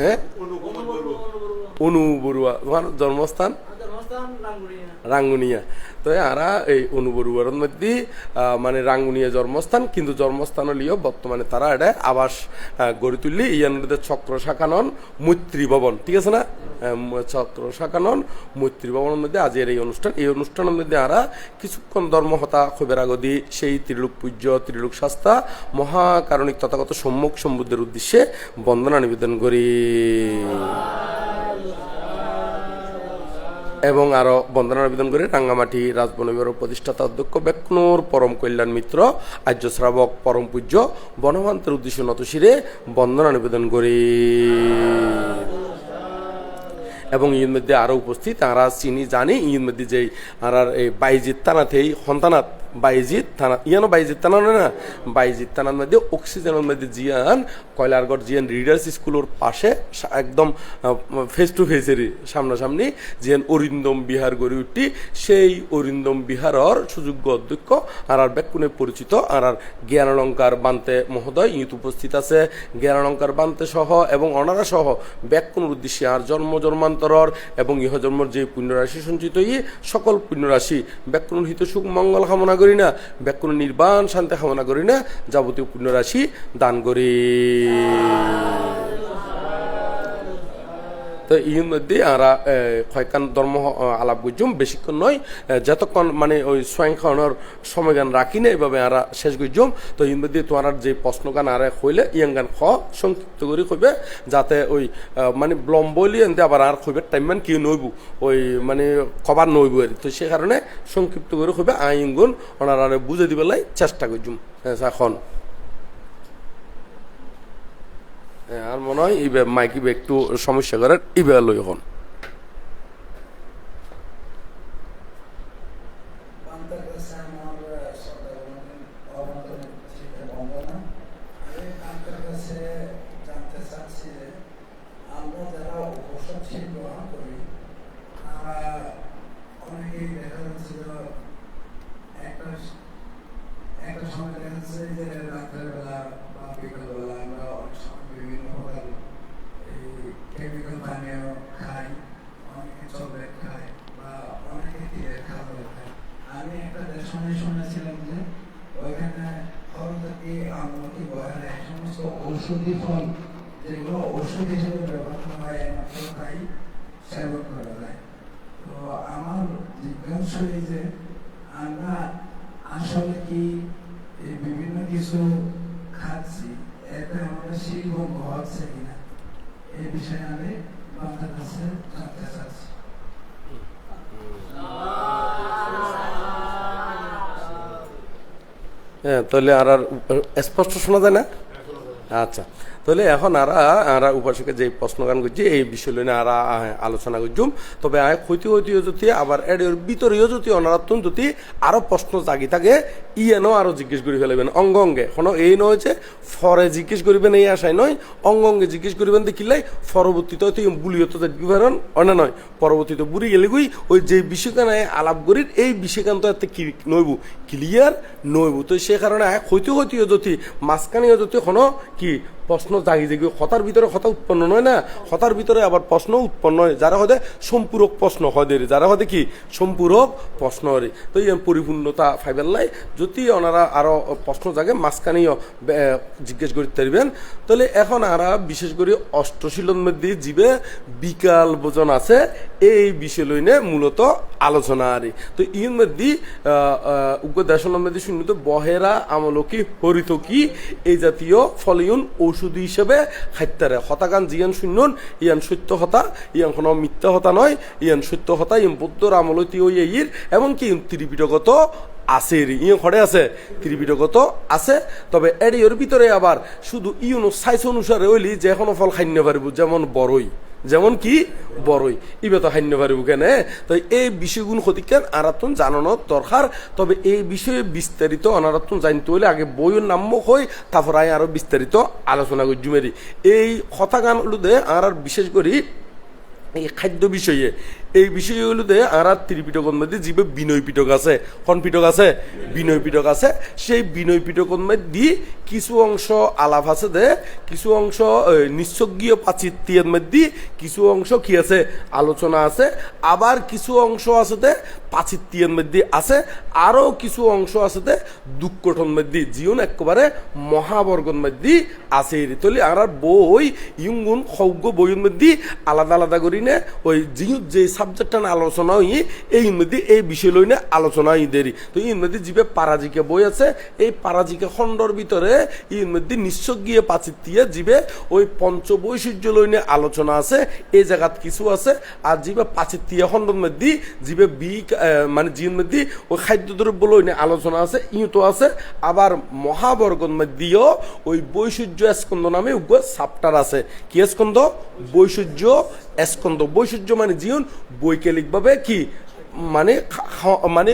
হ্যাঁ? অনু বড়ুয়া তোমার জন্মস্থান? রাঙ্গুনিয়া। তো আরা এই অনুবরুয়ার মধ্যে মানে রাঙ্গুনিয়া জন্মস্থান, কিন্তু জন্মস্থান লিও বর্তমানে তারা এটা আবাস গড়ে তুললি। ইয়ান চক্র শাখানন মৈত্রী ভবন। ঠিক আছে না? চক্র শাখানন, মৈত্রী ভবনের মধ্যে আজের এই অনুষ্ঠান। এই অনুষ্ঠানের মধ্যে আরা কিছুক্ষণ ধর্মহতা খবর আগদি, সেই ত্রিলোক পূজ্য, ত্রিলোক শাস্তা, মহাকারণিক তথাগত সম্মুখ সম্বুদ্ধের উদ্দেশ্যে বন্দনা নিবেদন করি। এবং আরও বন্দনা নিবেদন করে, রাঙ্গামাটি রাজবনবিহারের প্রতিষ্ঠাতা অধ্যক্ষ বেকনুর পরম কল্যাণ মিত্র, আর্য শ্রাবক পরম পূজ্য বনমান্তের উদ্দেশ্য নতশিরে বন্দনা নিবেদন করি। এবং ইয়ের মধ্যে আরও উপস্থিত। তাঁরা চিনি, জানি ইয়ের মধ্যে যেই আর এই বাইজিৎ তানাতেই সন্তানাত বাইজিৎ থানা, ইয়ানো বাইজিৎ থানা না বাইজিৎ থানার মধ্যে অক্সিজেনের মধ্যে জিয়ান, কয়লারগড় জিয়ান রিডার্স স্কুলের পাশে একদম ফেস টু ফেসেরই সামনাসামনি জিয়ান অরিন্দম বিহার গড়ে উঠি। সেই অরিন্দম বিহারর সুযোগ্য অধ্যক্ষ আর আর ব্যাকুণে পরিচিত আর আর জ্ঞানালঙ্কার বান্তে মহোদয় ইউত উপস্থিত আছে। জ্ঞানালঙ্কার বান্তে সহ এবং অনারা সহ ব্যাকুণের উদ্দেশ্যে আর জন্ম জন্মান্তরর এবং ইহ জন্মর যে পুণ্যরাশি সঞ্চিত ই সকল পুণ্যরাশি ব্যাকুণ হিত সুখ, মঙ্গল কামনা করি না ব্যাকুণ নির্বাণ শান্তি কামনা করি না যাবতীয় পুণ্যরাশি দান করি। তো ইর মধ্যে আমরা কয়েকখান ধর্ম আলাপ গুজুম বেশিক্ষণ নয় যতক্ষণ মানে ওই স্বয়ংখানোর সময়গান রাখি না এইভাবে আমরা শেষ গুজুম তো ইর মধ্যে তোমার যে প্রশ্নগান আর হইলে গান খ, সংক্ষিপ্ত করে কইবে, যাতে ওই মানে ব্লম্বলি এনতে আবার আর কইবে টাইম মান কি নইব, ওই মানে কবার নইব আর তো সে কারণে সংক্ষিপ্ত করে কইবে, আইন গুণ ওনারা বুঝে দিবেলাই চেষ্টা করছুম এখন হ্যাঁ, আর মনে হয় ইবে মাইকি একটু সমস্যা করে ইবে লই এখন পান্তার কাছে আমার শ্রদ্ধাভাজন অবনতন চিত্তে বন্দনা আমি পান্তার কাছে জানতে চাচ্ছি যে আমরা যারা উপসচ্ছিদ গ্রহণ করি তারা অনেকেই দেখা যাচ্ছে যে একটা একটা সময় দেখা যাচ্ছে যে রাতের বেলা বা বিকালবেলা আমরা অনেক সময় বিভিন্ন প্রকার এই কেমিক্যাল পানীয় খাই অনেকে চকলেট খায় বা অনেকে তেলের খাবার খায় আমি একটা দেশনে শুনেছিলাম যে ওইখানে হরজাতি আমলকি বয়ালে এই সমস্ত ঔষধি ফল যেগুলো ওষুধ হিসেবে ব্যবহার করা হয় একমাত্র তাই সেবন করা যায় তো আমার জিজ্ঞাসা এই যে আমরা আসলে কি এই বিভিন্ন কিছু খাচ্ছি এতে আমাদের শিল্পভঙ্গ হচ্ছে কিনা এই বিষয়ে আমি আপনার কাছে জানতে চাচ্ছি হ্যাঁ তাহলে আর আর স্পষ্ট শোনা যায় না? আচ্ছা। তাহলে এখন আরা আরা উপাসকে যে প্রশ্নগান করছি, এই বিষয় লইনে আরা আলোচনা করছুম। তবে ক্ষতি হইতে যদি, আবার এর ভিতরেও যদি অনারাত্ম যদি আরও প্রশ্ন জাগি থাকে, ইয়েনও আরও জিজ্ঞেস করে ফেলবেন অঙ্গ অঙ্গে। কোনো এই নয় যে, ফরে জিজ্ঞেস করিবেন এই আশায় নয়, অঙ্গ অঙ্গে জিজ্ঞেস করিবেন দেখিলাই পরবর্তীতে তুই বুলিও তো দেখবি পারেন অন্য নয়। পরবর্তীতে বুড়ি গেলে গুই ওই যে বিষয়খানে আলাপ করি এই বিষয়খান তো এত কি নইব? ক্লিয়ার নইব। তো সে কারণে হইতে হইতেও যদি, মাঝখানেও যদি কোনো কি প্রশ্ন জাগি জাগি হতার ভিতরে হতা উৎপন্ন নয় না? হতার ভিতরে আবার প্রশ্ন উৎপন্ন হয়। যারা হতে সম্পূরক প্রশ্ন হয় যারা হতে কি? সম্পূরক প্রশ্ন রে। তো এই পরিপূর্ণতা ফাইবার লাই, যদি ওনারা আরও প্রশ্ন জাগে মাঝখানেও জিজ্ঞেস করতে পারবেন। তাহলে এখন আরা বিশেষ করে অষ্টশীলর মধ্যে জীবে বিকাল ভোজন আছে, এই বিষয় লইনে মূলত আলোচনা আরে তো ইর মধ্যে উগ্র দেশনের মধ্যে শুনতে বহেরা আমলকি হরিত কি, এই জাতীয় ফলিউন ঔষধি হিসেবে খাইতারে হতাগান জিয়ান শুনুন ইয়ান সত্য হতা, ইয়ান কোনো মিথ্যা হতা নয়, ইয়ান সত্য হতা, ইয়ান বৌদ্ধর আমলতি ওই ইর এমনকি ত্রিপিটগত আছে ইয়ে ঘরে আছে ত্রিপিটগত আছে, তবে এর ভিতরে আবার শুধু ইউনো সাইজ অনুসারে ওইলি যে কোনো ফল খাইন্য পারব, যেমন বড়ই যেমন কি? বড়ই। ইবে তো হান্য পারি কেনে তো এই বিষয়গুলো ক্ষতিকান আরাতন জানানোর দরকার। তবে এই বিষয়ে বিস্তারিত অনারাতন জানতে হলে আগে বইয়ের নাম্য হই, তারপর আই আরও বিস্তারিত আলোচনা করি জুমেরি এই কথা গান হলুদে আর আর বিশেষ করি এই খাদ্য বিষয়ে এই বিষয়গুলোতে আর ত্রিপিটকের মধ্যে জীবে বিনয় পিটক আছে। কোন পিটক আছে? বিনয় পিটক আছে। সেই বিনয় পিটকের মধ্যে কিছু অংশ আলাপ আছে দে কিছু অংশ এই, নিঃসজ্ঞীয় পাচিত্যের মধ্যে কিছু অংশ কি আছে? আলোচনা আছে। আবার কিছু অংশ আছে দে পাচিত্যের মধ্যে আছে। আরও কিছু অংশ আছে দে দুঃখটন মধ্যে জীবন একেবারে মহাবর্গর মধ্যে আছে। তলি আর বই ইউগুন সৌজ্ঞ বইয়ের মধ্যে আলাদা আলাদা করি নে ওই জিহু যে সাবজেক্টটা আলোচনা হই, এই মধ্যে এই বিষয় লই না আলোচনা হই দেরি। তো মধ্যে জিবে পারাজিকে বই আছে, এই পারাজিকে খণ্ডর ভিতরে মধ্যে নিশ্চয় গিয়ে পাচিতিয়া জিবে ওই পঞ্চ বৈশিষ্ট্য লই নিয়ে আলোচনা আছে, এই জায়গাত কিছু আছে। আর জিবে পাচিতিয়া খণ্ডর মধ্যে জিবে বি মানে জির মধ্যে ওই খাদ্যদ্রব্য লই নিয়ে আলোচনা আছে, ইউতো আছে। আবার মহাবর্গর মধ্যেও ওই বৈশিষ্ট্য স্কন্দ নামে সাপ্টার আছে। কি স্কন্দ বৈশিষ্ট্য স্কন্দ বৈশিষ্ট্য মানে জীবন বৈজ্ঞানিকভাবে কি? মানে মানে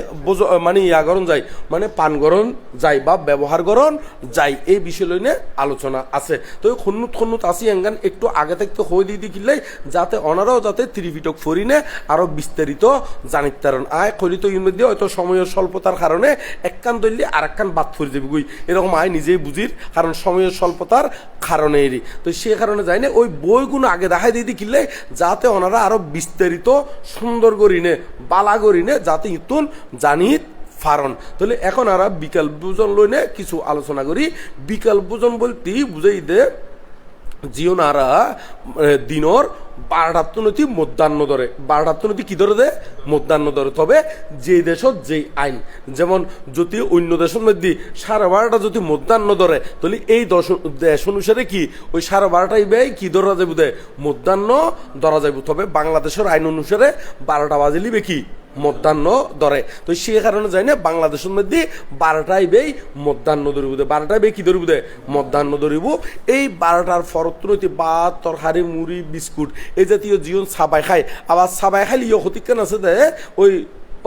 মানে ইয়া গরণ যায় মানে পান গরণ যায় বা ব্যবহার গরণ যায়, এই বিষয় লইনে আলোচনা আছে। তো খন্নুত খন্নুত আসি এঙ্গান একটু আগে থেকে হয়ে দিয়ে দিলে যাতে অনারাও যাতে ত্রিপিটক ফরিনে আরও বিস্তারিত জানিত পারেন। আয় খলিত মধ্যে হয়তো সময়ের স্বল্পতার কারণে একখান দললে আর একখান বাদ ফরি যাবে গুই এরকম আয় নিজেই বুঝির, কারণ সময়ের স্বল্পতার কারণে এরই তো সে কারণে যাই না ওই বইগুলো আগে দেখাই দিয়ে দিলে যাতে ওনারা আরও বিস্তারিত সুন্দর করিনে, বালা করিনে যাতে ইতুন জানিত ফারণ তাহলে এখন আর বিকাল বুজন লইনে কিছু আলোচনা করি। বিকাল বুজন বলতে বুঝাই দে, জিওনারা দিনর বারোটাত্তনতি মধ্যাহ্ন ধরে বারোটাত্তনতি কি ধরে দেয় মধ্যাহ্ন ধরে তবে যে দেশত যেই আইন। যেমন যদি অন্য দেশের মধ্যে সাড়ে বারোটা যদি মধ্যাহ্ন ধরে তাহলে এই দশ দেশ অনুসারে কি ওই সাড়ে বারোটাই ব্যয় কি ধরা যাবে দেয় মধ্যাহ্ন ধরা যাবে তবে বাংলাদেশের আইন অনুসারে বারোটা বাজিলিবে কি? মধ্যাহ্ন ধরে। তো সে কারণে যাই না, বাংলাদেশের মধ্যে বারোটাই বেই মধ্যাহ্ন ধরিব দে। বারোটাই বেই কি ধরিব দে? মধ্যাহ্ন ধরিব। এই বারোটার ফরত্রতি বা তরকারি, মুড়ি, বিস্কুট এই জাতীয় জীবন সাবাই খায়। আবার সাবাই খাইলে ইয়ে ক্ষতিকান আছে দে, ওই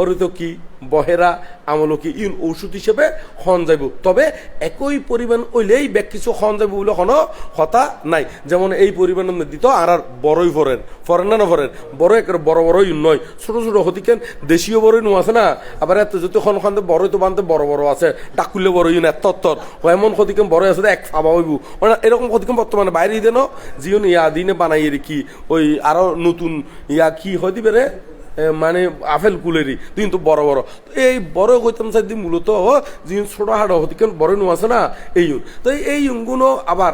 অরিত কি? বহেরা, আমলকি ইউন ঔষধ হিসেবে খন যাইব। তবে একই পরিমাণ ওইলেই ব্যাগ কিছু খন যাইব বলে কোনো কথা নাই। যেমন এই পরিমাণের মধ্যে তো আর আর বড়ই ফরেন ফরেন না ফরেন বড় একেবারে বড় বড়ই নয়। ছোট ছোট হতিকেন দেশীয় বড়ই নো আছে না? আবার এত যদি খন খান্তে বড়ই তো বানতে বড় বড় আছে। ডাকুলে বড়ই এত তর। ও এমন হতিকেন বড় আছে এক ফাবা হইব। মানে এরকম হতিকেন বর্তমানে বাইরে দেন। জিওন ইয়া দিনে বানাই কি? ওই আরও নতুন ইয়া কি হয় দিবে রে? মানে আফেল কুলেরি কিন্তু বড় বড়। এই বড় কইতাম চাই মূলত যিন ছোট হাড়, হতিকেন বড় নো আছে না, এই ইউন। তো এই ইউনগুলো আবার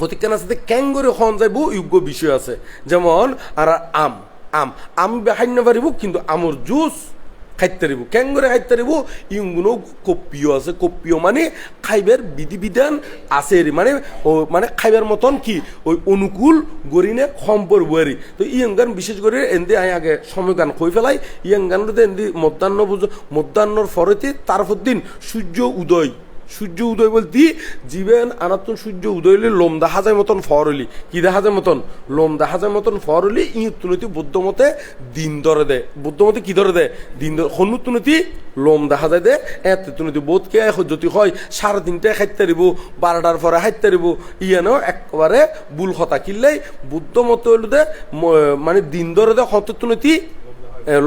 হতিকেন আছে ক্যাঙ্গরে খন যাইব যোগ্য বিষয় আছে। যেমন আর আম। আম। আম খাইন পারিব কিন্তু আমর জুস খাইতে কেন করে খাইতারিব? ইউনগুলো কপিও আছে কপিও মানে খাইবাৰ বিধি বিধান আছে মানে ও মানে খাইবার মতন কি? ওই অনুকূল গরিনে সম্পর বুয়ারি তো ইয়ঙ্গান বিশেষ করে এন্দি আই আগে সময়গান কই ফেলাই। ইয়ঙ্গানতে এন্দি মধ্যাহ্ন বুঝো মধ্যাহ্নর ফরেতে তার দিন সূর্য উদয়। সূর্য উদয় বলতে জীবেন আনাতন সূর্য উদয় হইলে লোম দেখা যায় মতন ফর হলি। কি দেখা যায় মতন? লোম দেখা যায় মতন ফর হলি ই তুলতি বুদ্ধ মতে দিন ধরে দে। বুদ্ধ মতে কি ধরে দে? দিন ধরে হনু তুলতি লোম দেখা যায় দে। এত তুলতি বোধ কে যদি হয় সাড়ে তিনটায় খাইতে দিব বারোটার পরে খাইতে দিব ইয়ানো একেবারে বুল হতা কিনলেই বুদ্ধ মতে হইল দে মানে দিন ধরে দে হত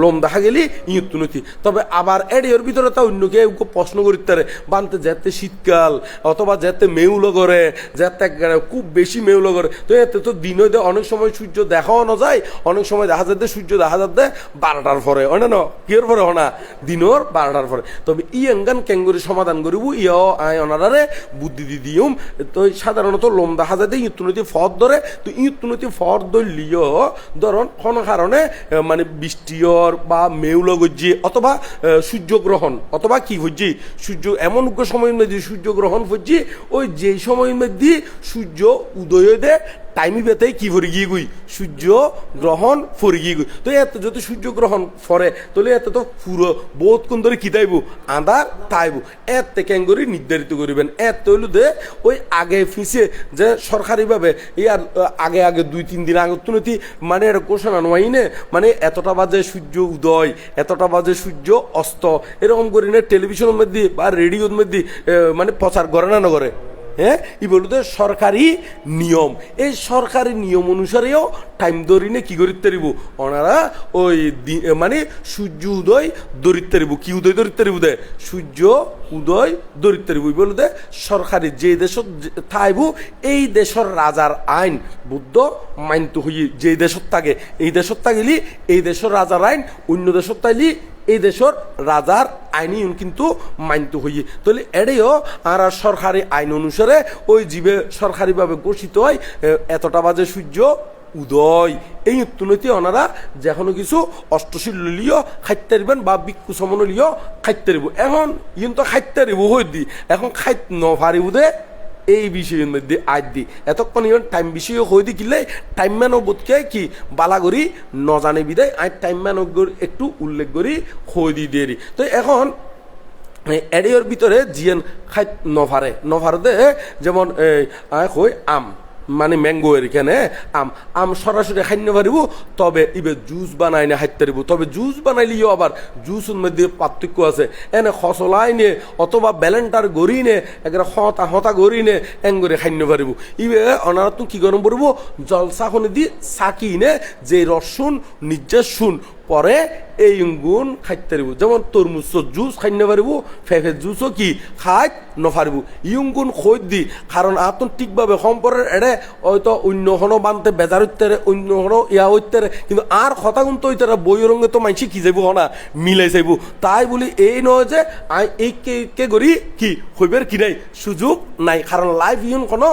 লোম দেখা গেলি ইঁত তুলতি। তবে আবার এডিওর ভিতরে তা অন্য কেউ প্রশ্ন করিতে পারে বানতে যেতে শীতকাল, অথবা যেতে মেউলো করে, যেতে খুব বেশি মেউলো করে। তো এতে তো দিনে দে, অনেক সময় সূর্য দেখাও না যায় অনেক সময় দেখা যাতে সূর্য দেখা যাতে বারোটার পরে। অনে ন কিয়র পরে হনা দিনর বারোটার পরে। তবে ই এঙ্গান কেঙ্গুরি সমাধান করিব ইয় আয় অনারারে বুদ্ধি দি দিউম। তো সাধারণত লোম দেখা যাতে ইঁতুনতি ফর ধরে। তো ইঁতুনতি ফর ধরলিও ধরন কোনো কারণে মানে মানে বৃষ্টির বা মেউল গজ্জি অথবা সূর্যগ্রহণ অথবা কি হজ্জি সূর্য এমন সময়ের মধ্যে সূর্যগ্রহণ হজ্জি ওই যেই সময়ের মধ্যে সূর্য উদয় দে টাইমি বেতে কি ফরি গিয়ে গুই? সূর্য গ্রহণ ফরি গিয়ে গুই। তো এত যদি সূর্য গ্রহণ ফরে, তাহলে এত তো পুরো বহুত কোন ধরে কি তাইব? তাইব। এত থেকে করে নির্ধারিত করিবেন। এত হইল দে ওই আগে ফিসে যে সরকারিভাবে ইয়ার আগে আগে দুই, তিন দিন আগে তুলতি মানে এটা ঘোষণা নয় নে। মানে এতটা বাজে সূর্য উদয়, এতটা বাজে সূর্য অস্ত, এরকম করে নে টেলিভিশনের মধ্যে বা রেডিওর মধ্যে মানে প্রচার করে না না করে? হ্যাঁ? ই বলতে সরকারি নিয়ম। এই সরকারি নিয়ম অনুসারেও টাইম ধরিনে কি করিতে পারিব ওনারা ওই মানে সূর্য উদয় দরিতে পারিব কি উদয় দরিতে পারিব দে? সূর্য উদয় দরিতে পারিব ই বলতে সরকারি যে দেশত যে- থাইব, এই দেশের রাজার আইন বুদ্ধ মাইনতে হই। যে দেশত থাকে, এই দেশত থাকিলি, এই দেশের রাজার আইন অন্য দেশত তাইলি দেশের রাজার আইনি কিন্তু মানিত হইয়ে। তাহলে এড়েও আর সরকারি আইন অনুসারে ওই জীবে সরকারিভাবে ঘোষিত হয় এতটা বাজে সূর্য উদয়। এই উত্তনতি ওনারা যে কোনো কিছু অষ্টশীল লিও খাইতে পারবেন বা বিক্ষু সমন লিও খাইতে এখন ইন তো খাইতে হই দি এখন খাইত নপারিব দে এই বিষয়ের মধ্যে আজ দি এতক্ষণ ইমান টাইম বিষয় হয়ে দি কিলে টাইম ম্যানও বোধকে কি বালাগরি নজানে বিদায় আজ টাইম ম্যান একটু উল্লেখ করি হয়ে দি দিয়ে। তো এখন এডিওর ভিতরে জিয়েন খাই নভারে নভারতে যেমন আয় আম মানে ম্যাঙ্গো এর এখানে, আম আম সরাসরি খাইতে পারিব, তবে ইবে জুস বানাই না খাইতে পারিব। তবে জুস বানাইলিও আবার জুসের মধ্যে পার্থক্য আছে। এনে খসলাই নে অথবা ব্যালেন্টার গড়ি নে একেবারে হতা হতা গড়ি নে এং করে খাইতে পারিব। ইবে অনারা কি গরম পড়ব? জলসা খনে দি সাকি নে যে রসুন নির্যাস শুন পরে এই গুণ খাইতে পারিব। যেমন তরমুজ জুস খাইতে পারিব ফেফে জুসও কি খাই নফারিব ইয়ং গুণ খৈ দি, কারণ আতন ঠিকভাবে সম্পরের এড়ে হয়তো অন্য হনো বানতে বেজার হইতে অন্য হনো ইয়া হইতে কিন্তু আর কথা গুণ তো হইতে বই রঙে তো মাইছি কি যাইব হনা, মিলাই যাইব। তাই বলি এই নয় যে, আই এই কে করি কি, হইবের কি নাই, সুযোগ নাই। কারণ লাইভ ইউন কোনো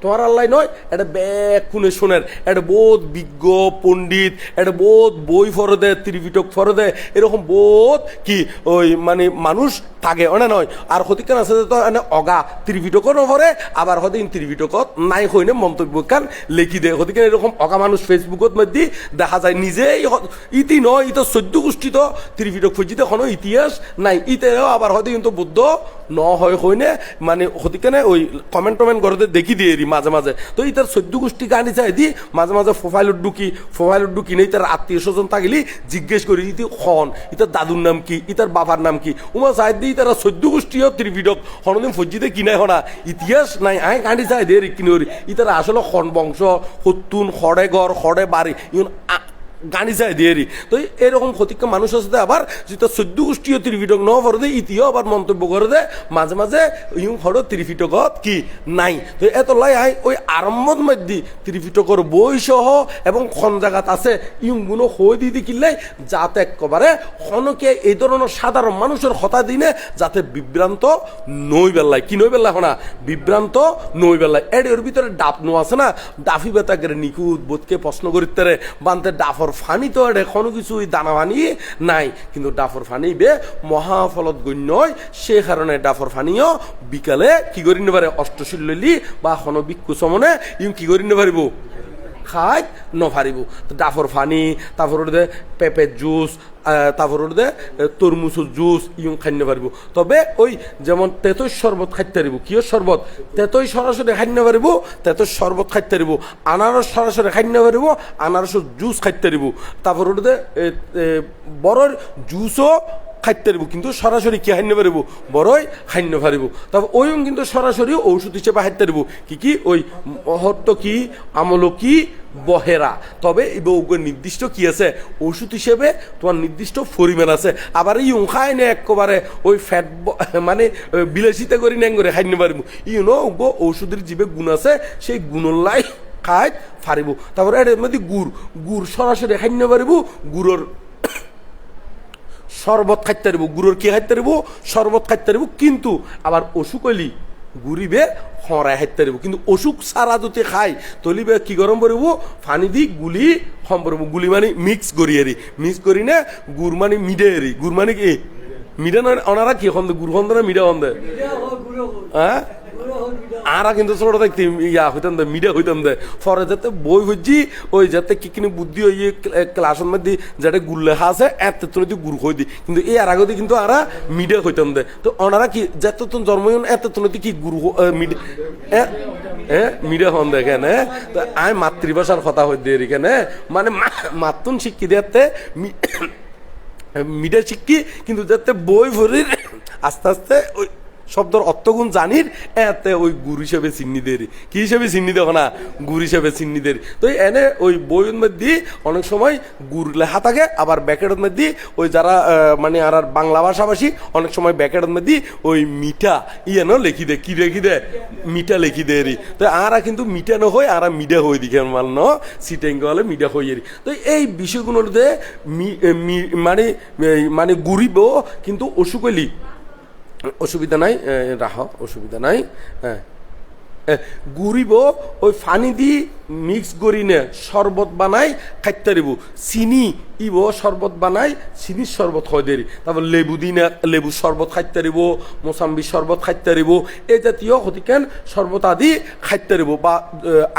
তোমার আল্লাহ নয়, এটা ব্যাগ খুনে শোনের এটা বহুত বিজ্ঞ পণ্ডিত, এটা বহুত বই ফরদে, ত্রিপিটক ফরদে, এরকম বোধ কি ওই মানে মানুষ থাকে, অনে নয় আর হতিকান আছে তো এনে অগা ত্রিপিটকও নভরে আবার হতে ত্রিপিটকত নাই হইনে মন্তব্য কান লেখি দেয় হতিকান এরকম অগা মানুষ ফেসবুকত মধ্যে দেখা যায়, নিজেই ইতি নয় ইতো চোদ্দ গোষ্ঠী তো ত্রিপিটক ফজিতে কোনো ইতিহাস নাই। ইতেও আবার হতে কিন্তু বুদ্ধ ন হয় হইনে মানে হতিকানে ওই কমেন্ট টমেন্ট করতে দেখি দিয়ে মাঝে মাঝে তো ইতার চোদ্দ গোষ্ঠী গানি চাই দি মাঝে মাঝে প্রোফাইলত ঢুকি প্রোফাইলত ঢুকি নেই তার আত্মীয় স্বজন থাকিলি জিজ্ঞেস করি ইতি খন ইতার দাদুর নাম কি ইতার বাবার নাম কি? উমা চাই দি তারা সদ্য গোষ্ঠীও ত্রিপিটক হনদিন ফজিতে কিনাই হনা ইতিহাস নাই, আই কান্দি চাই দে কিনি ইতারা আসলে খন বংশ, সত্তুন খড়ে ঘর খড়ে বাড়ি গানি যায় দিয়েরি। তো এরকম ক্ষতিকা মানুষ আছে আবার যেটা চোদ্দ গোষ্ঠীয় ত্রিপিটক ন করে দে ইতিও আবার মন্তব্য করে দে মাঝে মাঝে ইউ হলো ত্রিপিটকত কি? নাই। তো এত লাই আই ওই আরম্ভর মধ্যে ত্রিপিটকর বই সহ এবং খন জায়গাত আছে, ইউংগুলো হয়ে দিয়ে কিনলে যাতে একেবারে খনকে এই ধরনের সাধারণ মানুষের হতা দিনে যাতে বিভ্রান্ত নই বেলায় কি নই বেলা না বিভ্রান্ত নই বেলায় এর ভিতরে ডাপ নো আছে না? ডাফি বেতাকে নিখুঁত বোধকে প্রশ্ন করিতে বানতে ডাফর ফানি তো এর কোনো কিছু দানা ফানি নাই। কিন্তু ডাফর ফানি বে মহাফলত গণ্য হয় সে কারণে ডাফর ফানিও বিকালে কি করি নিতে পারে অষ্টশীলি বা এখনও বিক্ষু ইউ কি করি নিতে পারিব খাই নফারিব তো ডাফর ফানি, তারপর পেঁপের জুস তারপর দে তরমুজের জুস ইউং খাইতে পারব। তবে ওই যেমন তেতই শরবত খাইতে পারিব। কিয় শরবত? তেতই সরাসরি খাইতে পারিব, তেতই শরবত খাইতে পারিব। আনারস সরাসরি খাইতে পারিব, আনারসের জুস খাইতে পারিব। তারপর দে বড়র জুসও খাইতে পারিব কিন্তু সরাসরি কি খাইতে পারিব বড়ই খাইতে পারিব তবে ওইও কিন্তু সরাসরি ঔষধ হিসেবে হাইতে পারিব কি কি? ওই মহত্ব কি? আমলকি বহেরা। তবে বউগুলোর নির্দিষ্ট কি আছে? ওষুধ হিসেবে তোমার নির্দিষ্ট পরিমাণ আছে। আবার এই খায় না একেবারে ওই ফ্যাট মানে ওই বিলাসিতা করি ন্যাং করে খাইতে পারিব ইউনো ঔষধের জীবে গুণ আছে, সেই গুণলাই খাই ফারিব। তারপরে এর মধ্যে গুড়। গুড় সরাসরি খাইতে পারিব গুড়ের শরবত খাইতে পারিব গুড়ের কি খাইতে পারিব শরবত খাইতে পারিব কিন্তু আবার অসুখ হইলি গুড়িবে হরাই খাইতে পারিব কিন্তু অসুখ সারা যদি খাই তলিবে কি গরম করিব ফানি দি গুলি হম করব গুলি মানে মিক্স করি এরি। মিক্স করি না গুড় মানে মিডে এরি। গুড় মানে কি? মিডে নয় ওনারা কি হন্দে গুড় হন্দে না মিডে হন্দে হ্যাঁ? আরা কিন্তু ছোট থাকতে ইয়া হইতাম দে, মিডিয়া হইতাম দে। পরে যাতে বই হইছি ওই যাতে কি কিনি বুদ্ধি ওই ক্লাসের মধ্যে যেটা লেখা আছে, এত তো গুড় হই দি কিন্তু এই আর আগতে কিন্তু আরা মিডিয়া হইতাম দে। তো ওনারা কি, যাতে তো জন্ম এত তো কি গুড় মিডিয়া হ্যাঁ মিডিয়া হন দেখেন হ্যাঁ তো আমি মাতৃভাষার কথা হই দিয়ে এখানে। মানে মাতুন শিক্ষি দেয়াতে মিডিয়া শিক্ষি, কিন্তু যাতে বই ভরির আস্তে আস্তে ওই শব্দর অর্থগুণ জানির, এতে ওই গুড় হিসেবে চিহ্নি দের। কি হিসেবে দেখো না? গুড় হিসেবে চিহ্নি দের। তো এনে ওই বইয়ের মধ্যে অনেক সময় গুড় লেখা থাকে, আবার ব্যাকেটের মধ্যে ওই যারা মানে আর বাংলা ভাষাভাষী, অনেক সময় ব্যাকেটের মধ্যে ওই মিঠা ইয়েন লিখি দে কি রেখি দে মিঠা লিখি দে রি। তো আরা কিন্তু মিঠা ন হয়, আরা মিডা হয়ে দিকে মাল ন। সিটেঙ্গ হলে মিডা হয়ে রি তো এই বিষয়গুলোতে মানে মানে গুড়িব কিন্তু অসুকলি অসুবিধা নাই রাহ অসুবিধা নাই হ্যাঁ। ঘুরিব ওই ফানি দি মিক্স করি নে শরবত বানাই খাইতে দিব। চিনি ইব শরবত বানাই চিনির শরবত হয় দেরি। তারপর লেবু দিনে লেবু শরবত খাইতে দিব মোসাম্বি শরবত খাইতে দিব। এই জাতীয় হতিকেন শরবত আদি খাইতে দিব বা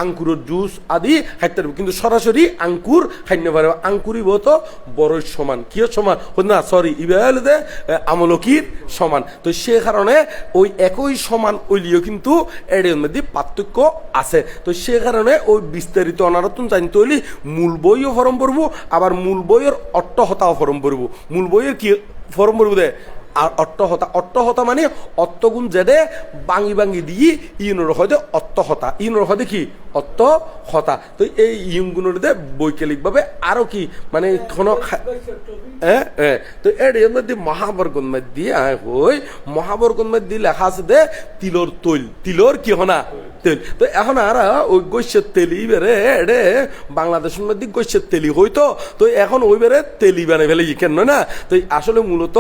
আঙ্কুরের জুস আদি খাইতে দিব। কিন্তু সরাসরি আঙ্কুর খাইতে পারে। আঙ্কুরিব তো বড়ই সমান। কিয় সমান? না সরি ইবে হলো যে এ, আমলকির সমান। তো সে কারণে ওই একই সমান ওইলিও কিন্তু এর মধ্যে পার্থক্য আছে। তো সে কারণে ওই বিস্তারিত অনারতন জানতে হইলে মূল বইও ফরম পড়ব, আবার মূল বইয়ের অট্টহতাও ফরম পড়ব। মূল বইয়ের কি ফরম পড়ব দে? আর অট্টহতা অট্টহতা মানে অত্তগুণ জেডে বাঙি বাঙি দিয়ে ইউনোর হদে অত্তহতা ইউনোর হদে কি? অত্তহতা তো এই ইয়ুগুণের দে বৈজ্ঞানিকভাবে আরও কি? মানে কোনো হ্যাঁ হ্যাঁ তো এর মধ্যে মহাবর্গন আয় হই। মহাবর্গন মধ্যে লেখা আছে দে, তিলর তৈল। তিলর কি হনা? তেল তো এখন আর ওই গৈসের তেলি বেড়ে এডে বাংলাদেশের মধ্যে গৈসের তেলি হইতো। তো এখন ওই বেড়ে তেলি বানে ফেলে কেন না? তো আসলে মূলত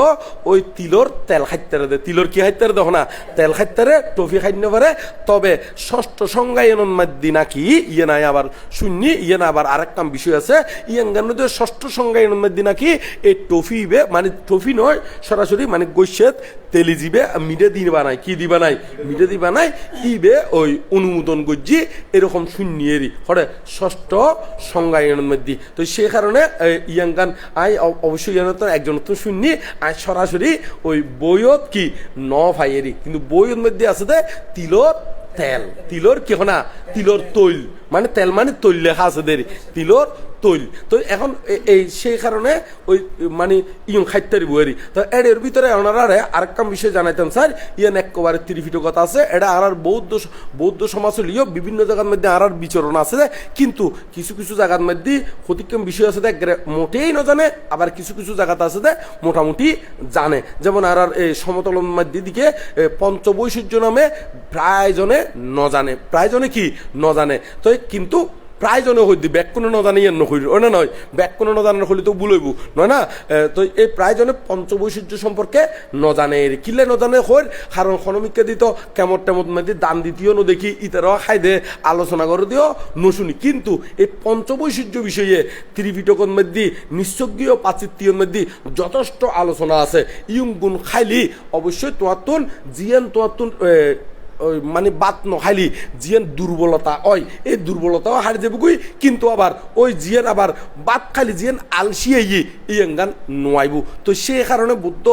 ওই তিলর তেল খাইতে দে। তিলর কি খাইতে দেখো না? তেল খাইতে টফি খাইতে পারে। তবে ষষ্ঠ সংজ্ঞায়নের মধ্যে নাকি ইয়ে নাই আবার শুননি ইয়ে না আবার আরেক কাম বিষয় আছে। ইয়েন গান ষষ্ঠ সংজ্ঞায়নের মধ্যে নাকি, এই টফি বে মানে টফি নয়, সরাসরি মানে গৈসেত তেলি জিবে মিডে দিয়ে বানায় কি দিবা নাই? মিডে দি বানায় ইবে ওই অনুমোদন করছি, এরকম শূন্যেরই। হরে ষষ্ঠ সংজ্ঞায়নের মধ্যে। তো সেই কারণে ইয়াং ইয়াঙ্গান আই অবশ্যই ইয়ান তো একজন তো শূন্য আই সরাসরি ওই বইয়ত কি? ন ভাইয়েরই। কিন্তু বইয়ের মধ্যে আছে যে তিলত তেল। তিলর কি না তিলর তৈল। মানে তেল মানে তৈল লেখা আছে দেরি। তিলর তৈল। তো এখন এই সেই কারণে ওই মানে ইয়ং খাইতে বইরি তো এর ভিতরে ওনারা আরেকটা বিষয় জানাইতেন স্যার ইয়ান একেবারে ত্রিফিট কথা আছে। এটা আর বৌদ্ধ বৌদ্ধ সমাজ হলিও বিভিন্ন জায়গার মধ্যে আর আর বিচরণ আছে কিন্তু কিছু কিছু জায়গার মধ্যে ক্ষতিক্রম বিষয় আছে মোটেই না জানে আবার কিছু কিছু জায়গাতে আছে মোটামুটি জানে। যেমন আর আর এই সমতলের মধ্যে দিকে এ, পঞ্চবৈশিষ্ট্য নামে প্রায় জনে ন জানে প্রায় জনে কি? ন জানে তো কিন্তু প্রায় জনে হইদি ব্যাক কোনো ন জানি ন হইল না নয় ব্যাক কোনো ন জানার হলে তো বুলইব নয় না তো এই প্রায় জনে পঞ্চবৈশিষ্ট্য সম্পর্কে ন জানে কিলে ন জানে হইর কারণ খনমিককে দিত কেমন টেমত মধ্যে দান ন দেখি ইতারাও খাই দে, আলোচনা করে দিও নশুনি। কিন্তু এই পঞ্চবৈশিষ্ট্য বিষয়ে ত্রিপিটকর মধ্যে নিঃসজ্ঞীয় পাচিত্রীয় মধ্যে যথেষ্ট আলোচনা আছে। ইয়ং গুণ খাইলি অবশ্যই তোমার তুন জিয়ান তোমার তুন ওই মানে বাত নখাইলি জিয়ান দুর্বলতা ওই এই দুর্বলতাও হারি যাবে কই কিন্তু আবার ওই জিয়ান আবার বাত খালি জিয়ান আলসিয়ে ই ইয়েঙ্গান নোয়াইব তো সে কারণে বুদ্ধ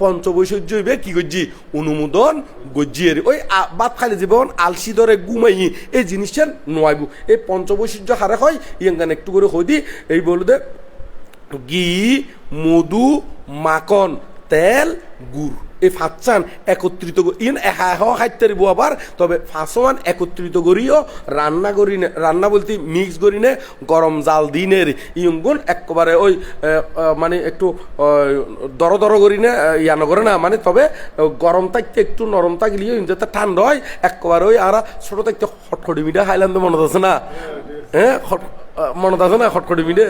পঞ্চবৈশর্য হইবে কি করছি অনুমোদন গজ্জিয়ে ওই বাত খালি জীবন আলসি ধরে ঘুমাই এই জিনিসটা নোয়াইব এই পঞ্চবৈশিষ্ট্য হারে হয় ইয়েঙ্গান একটু করে হই দি, এই বলতে ঘি, মধু, মাখন, তেল, গুড়। এই ফাঁচান একত্রিত ইন দিব আবার তবে ফাঁসমান একত্রিত করিও রান্না করি রান্না বলতে মিক্স করি নে গরম জাল দিনের ইয়ঙ্গুন, একেবারে ওই মানে একটু দর দর করি নে ইয়ানো করে না মানে তবে গরম থাকতে একটু নরম থাকলেও যাতে ঠান্ডা হয়, একেবারে ওই আর ছোট থাকতে খটখটি মিঠা তো মনে আছে না। হ্যাঁ মনত আছে না? খটখটি মিঠে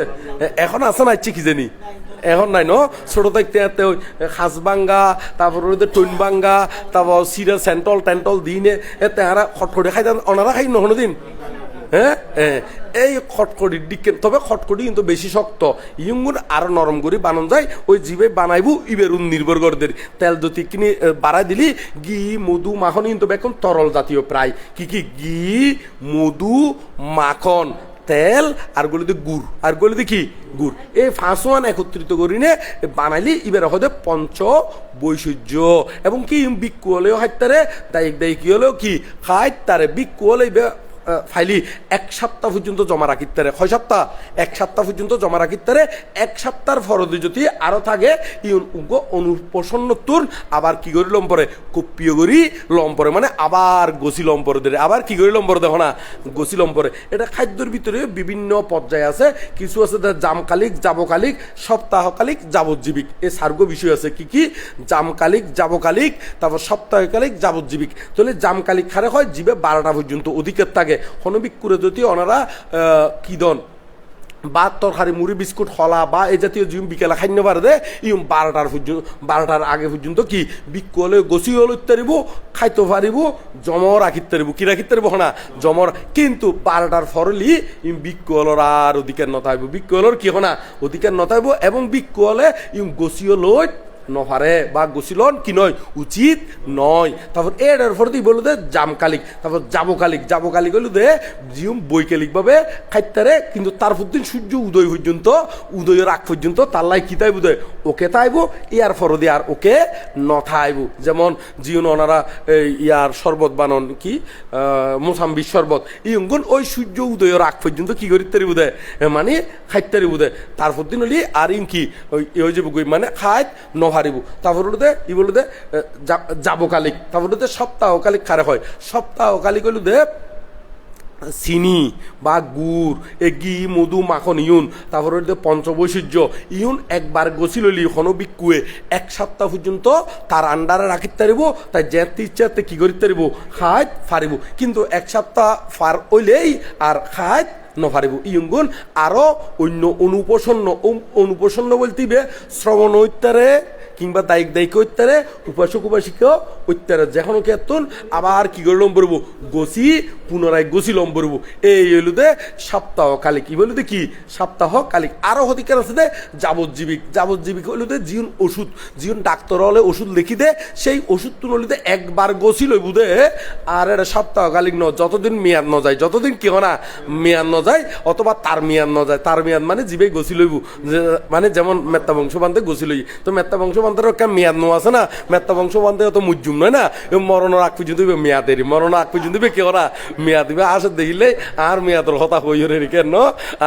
এখন আছে না ইচ্ছে কি জানি? এখন নাই ন? ছোট থাকতে এতে ওই সাজ বাঙ্গা তারপর ওই টইন বাঙ্গা তারপর সিরা সেন্টল টেন্টল দিনে এতে আরা খটখটি খাই ওনারা খাই নহনো দিন? হ্যাঁ এই খটখটির দিকে তবে খটখটি কিন্তু বেশি শক্ত। ইয়ুঙ্গুন আরও নরম করে বানান যায়, ওই জিবে বানাইবো ইবের নির্ভর করে দেরি তেল দতি কিনে বাড়াই দিলি, ঘি, মধু, মাখন, কিন্তু এখন তরল জাতীয় প্রায় কি কি? ঘি, মধু, মাখন। তেল আর গলিতে গুড়। আর গলিতে কি? গুড়। এই ফাঁসওয়ান একত্রিত করি নে বানাইলি এবার হতে পঞ্চ বৈশিষ্ট্য। এবং কি? বিক্ষু হলেও হাইতারে দায়িক দায়িক হলেও কি? খাই তারে বিক্ষু হলে ফাইলি এক সপ্তাহ পর্যন্ত জমা রাখিতে পারে। কয় সপ্তাহ? এক সপ্তাহ পর্যন্ত জমা রাখিতে পারে। এক সপ্তাহের ফরদি যদি আরও থাকে, ইউন উগ অনুপ্রসন্নতুর আবার কি করি লম্পরে? কপিও করি লম্পরে। মানে আবার গছি লম্পরে দেরে আবার কি করি লম্পরে? দেখো না গছি লম্পরে। এটা খাদ্যের ভিতরে বিভিন্ন পর্যায়ে আছে। কিছু আছে জামকালিক যাবকালিক সপ্তাহকালিক, যাবজ্জীবিক। এ সার্গ বিষয় আছে কি কি? জামকালিক, যাবকালিক, তারপর সপ্তাহকালিক, যাবজ্জীবিক। তাহলে জামকালিক খারে হয় জীবে বারোটা পর্যন্ত অধিকের থাকে। হনবিক করে যদি ওনারা কি দন? বা তরকারি মুড়ি, বিস্কুট হলা বা এই জাতীয় জিম বিকেলা খাইন্য পারে দে ইম বারোটার পর্যন্ত বারোটার আগে পর্যন্ত কি? বিকলে গছি হল ইত্যারিব খাইতে পারিব জমর রাখিতে পারিব কি রাখিতে পারিব না জমর কিন্তু বারোটার ফরলি ইম বিকলর আর অধিকার নথাইব। বিকলর কি হনা? অধিকার নথাইব এবং বিকলে ইম গছিও লই নফারে বা গুছিলন কি নয়? উচিত নয়। তারপর এর দিয়ে বলল দে জামকালিক তারপর যাবকালিক যাবকালিক হইল দে, জিউম বৈকালিক ভাবে খাইতারে কিন্তু তার দিন সূর্য উদয় পর্যন্ত, উদয়ের আগ পর্যন্ত তার লাই কি তাইব দে? ওকে তাইব, ইয়ার ফর দিয়ে আর ওকে নথাইব যেমন জিউন ওনারা ইয়ার শরবত বানন কি মোসাম্বির শরবত ইয়ঙ্গুন ওই সূর্য উদয়ের আগ পর্যন্ত কি করিতে দে? মানে খাইতে পারিব দে। তারপর দিন হলি আর ইন কি, ওই যে মানে খাইত নহারিব তারপর হলো দে যাবকালিক। তারপর হলো সপ্তাহকালিক খারে হয়। সপ্তাহকালিক হইল দে, চিনি বা গুড়, এ ঘি, মধু, মাখন, ইউন। তারপর পঞ্চবৈশিষ্ট্য ইউন একবার গছি লইলি এখনও বিকুয়ে এক সপ্তাহ পর্যন্ত তার আন্ডারে রাখিতে পারিব। তাই যেতে ইচ্ছাতে কি করিতে পারিব? খাইত ফারিব কিন্তু এক সপ্তাহ ফার হইলেই আর খাইত নফারিব ইয়ঙ্গুন আরও অন্য অনুপসন্ন অনুপসন্ন বলতিবে শ্রবণ ঐত্যারে কিংবা দায়িক দায়িক ঐত্যারে উপাসক, উপাসিক ঐত্যারে যেখন কেতন আবার কি করে লম্বরব গছি পুনরায় গছি লম্বরব এই হইল দে সপ্তাহ কালিক। কি বলল দে কি? সপ্তাহ কালিক। আরও অধিকার আছে দে যাবজ্জীবিক। যাবজ্জীবিক হইল দে জীবন ওষুধ। জীবন ডাক্তার হলে ওষুধ লিখি দে, সেই ওষুধ দে একবার গছি লইব দে। আর এটা সপ্তাহ কালিক ন যতদিন মেয়াদ ন যায়, যতদিন কি হয় না, মেয়াদ ন যায়, অথবা তার মেয়াদ ন যায়, তার মেয়াদ মানে জীবে গছি লইব। মানে যেমন মেত্তা বংশ বান্ধে গছি লই। তো মেত্তা বংশ বান্ধের একটা মেয়াদ ন আছে না? মেত্তা বংশ বান্ধে অত মুজুম নয় না? এ মরণের আগ পর্যন্ত ইবে মেয়াদেরই মরণ আগ পর্যন্ত ইবে কি করা মেয়াদ দিবে? আসে দেখিলে আর মেয়াদের হতা হই রে কেন?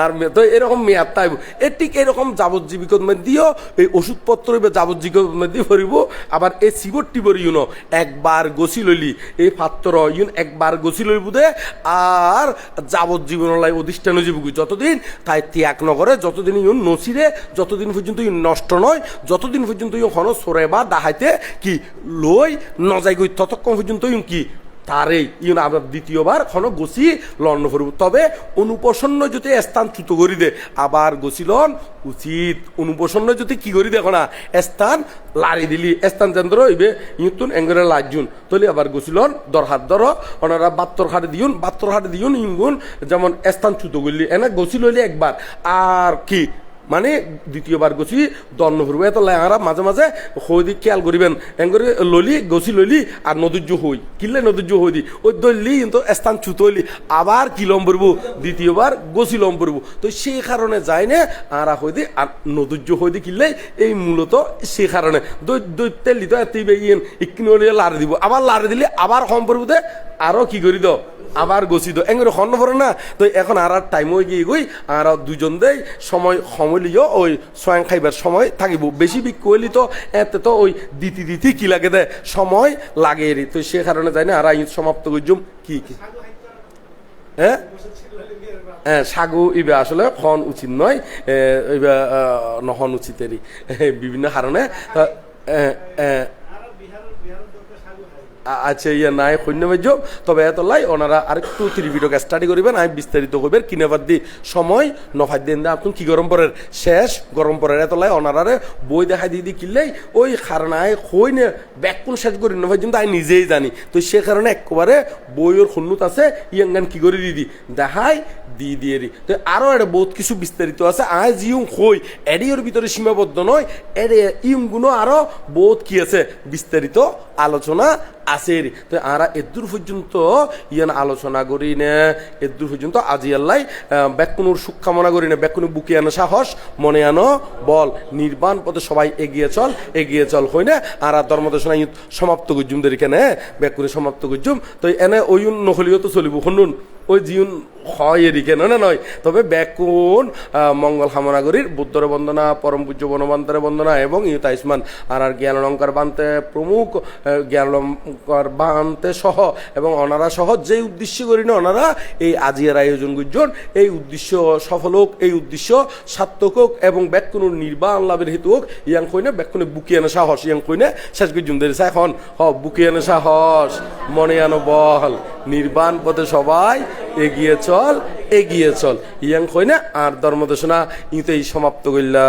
আর তো এরকম মেয়াদ তাইব এ ঠিক এরকম যাবজ্জীবিক দিও এই ওষুধপত্র এবার যাবজ্জীবিক দিয়ে ভরিব, আবার এই সিবর টিবর ইউন একবার গছি লইলি, এই পাত্র ইউন একবার গছি লইব দে, আর যাবজ্জীবন লাই অধিষ্ঠান জীবক যতদিন তাই ত্যাগ নগরে, যতদিন ইউন নসিরে, যতদিন পর্যন্ত ইউন নষ্ট নয়, যতদিন পর্যন্ত ইউন হন সরে বা দাহাইতে কি লই নজাই গই ততক্ষণ পর্যন্ত কি তারে ইউন আবার দ্বিতীয়বার খন গছি লন্ন করব তবে অনুপসন্ন যদি স্থান চ্যুত করি দে, আবার গছিলন উচিত। অনুপসন্ন যদি কি করি দেখো না স্থান লারি দিলি, স্থান চন্দ্র হইবে, ইউতুন এঙ্গরে লাজুন তলি আবার গছিলন দর ওনারা বাত্তর হাটে দিউন, বাত্তর হাটে দিউন ইঙ্গুন, যেমন স্থান চ্যুত করলি এনে গছি লইলি একবার। আর কি মানে দ্বিতীয়বার গছি দন্ন ফুরবে এত লেহারা মাঝে মাঝে হই দি খেয়াল করিবেন এঙ্গরে ললি গছি লইলি আর নদীর্য হই কিনলে নদীর্য হই দি? ওই দললি কিন্তু স্থান ছুত হইলি আবার কি লম পড়ব দ্বিতীয়বার গছি লম পড়ব তো সেই কারণে যায় না আর হই দি আর নদীর্য হই দি কিনলে এই মূলত সেই কারণে দৈত্যের লিত এত ইকিন লারে দিব। আবার লারে দিলে আবার কম পড়ব দে। আরও কি করি দ? আবার গছিত এঙ্গরে খন্ন পড়ে না, তো এখন আর আর টাইম হয়ে গিয়ে গই, আর দুজন দেই, সময় সমলিও, ওই স্বয়ং খাইবার সময় থাকিব। বেশি বিক কইলি তো, এতে তো ওই দিতি দিতি কি লাগে দে, সময় লাগে এরি তো সে কারণে যাই না, আর আইন সমাপ্ত করজুম কি কি? হ্যাঁ সাগু ইবে আসলে খন উচিত নয় ইবে নহন উচিত এরি বিভিন্ন কারণে আছে ইয়া নাই, শূন্য বাজ্য তবে এত লাই, ওনারা আরেকটু ত্রিপিটক স্টাডি করিবেন। আমি বিস্তারিত করবেন কিনেবার দি সময় নফার দিন দে, আপনি কি গরম পরের? শেষ, গরম পরের এত লাই, ওনারারে বই দেখাই দিয়ে দি কিনলেই ওই খারনায় কই নে ব্যাকুন শেষ করি নফার কিন্তু আমি নিজেই জানি। তো সে কারণে একেবারে বইয়ের খুন্নুত আছে, ইয়াঙ্গান কি করে দিদি দেখাই দি দিয়ে দি তো আরও এটা বহুত কিছু বিস্তারিত আছে। আজ ইউং কই এডিওর ভিতরে সীমাবদ্ধ নয়, এডে ইউংগুলো আরও বহুত কি আছে, বিস্তারিত আলোচনা আছে এর। তো আরা এদূর পর্যন্ত ইয়ান আলোচনা করি না এদূর পর্যন্ত আজি আল্লাহ ব্যাকুনুর সুখ কামনা করি না ব্যাকুনু বুকে আনো সাহস, মনে আনো, বল, নির্বাণ পথে সবাই এগিয়ে চল এগিয়ে চল হই না আর ধর্মদেশনা সমাপ্ত গুজুম দের কেন সমাপ্ত গুজুম তো এনে ওই নহলিও তো চলিব, শুনুন, ওই জীবন হয় এদিকে। নয় না নয়। তবে ব্যাকুণ আহ, মঙ্গল কামনা করির বুদ্ধরে বন্দনা পরম পূজ্য বনবান্তরে বন্দনা এবং ইউত আইসমান আর আর জ্ঞান অলঙ্কার বানতে প্রমুখ জ্ঞান অলঙ্কার বানতে সহ এবং অনারা সহ যে উদ্দেশ্য করি না ওনারা এই আজিয়ার আয়োজন গুজন এই উদ্দেশ্য সফল হোক এই উদ্দেশ্য সার্থক হোক এবং ব্যাকুণ নির্বাণ লাভের হেতু হোক ইয়াং কইনে ব্যাকুণে বুকিয়ে আনে সাহস ইয়াং কইনে শেষ গুজন দেরিছে। এখন হ বুকিয়ে আনে সাহস মনে আনো বল নির্বাণ পথে সবাই এগিয়ে চল এগিয়ে চল। ইয়াং কইনে আর ধর্মদেশনা ইতেই সমাপ্ত করলা